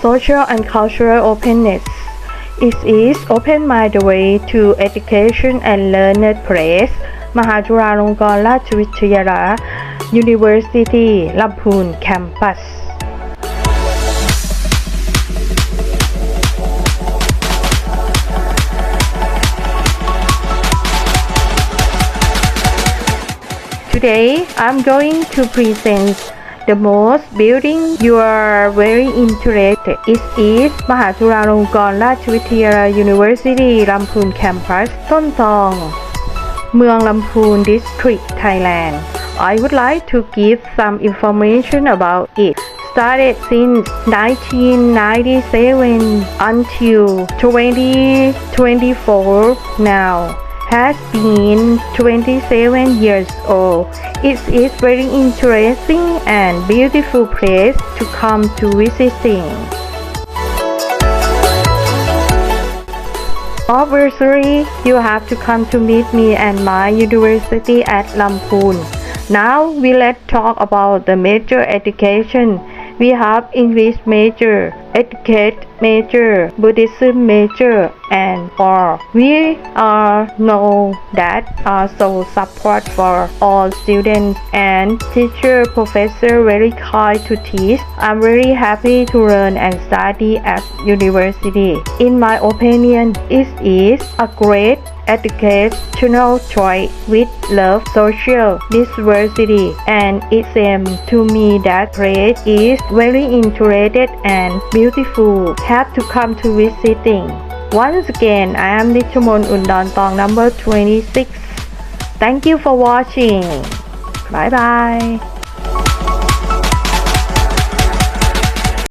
social and cultural openness. It is open my way to education and learned place, Mahajura Longkorn Ratchawittyalaya University, Lamphun campus. Today, I'm going to present the most building you are very interested. It is มหาจุฬาลงกรณราชวิทยาลัย University ลำพูน Campus ต้นตอง เมืองลำพูน District Thailand I would like to give some information about it started since 1997 until 2024 now has been 27 years old. It is very interesting and beautiful place to come to visiting. Obviously, you have to come to meet me and my university at Lampoon. Now we let's talk about the major education. We have English major, Etiquette major, Buddhism major, and more. We are know that also support for all students and teacher professor very kind to teach. I'm very happy to learn and study at university. In my opinion, it is a great educational choice with love social diversity. And it seems to me that place is very interested and beautiful. Have to come to visiting. Once again I am Nichumon Undon Tong number 26 thank you for watching. Bye bye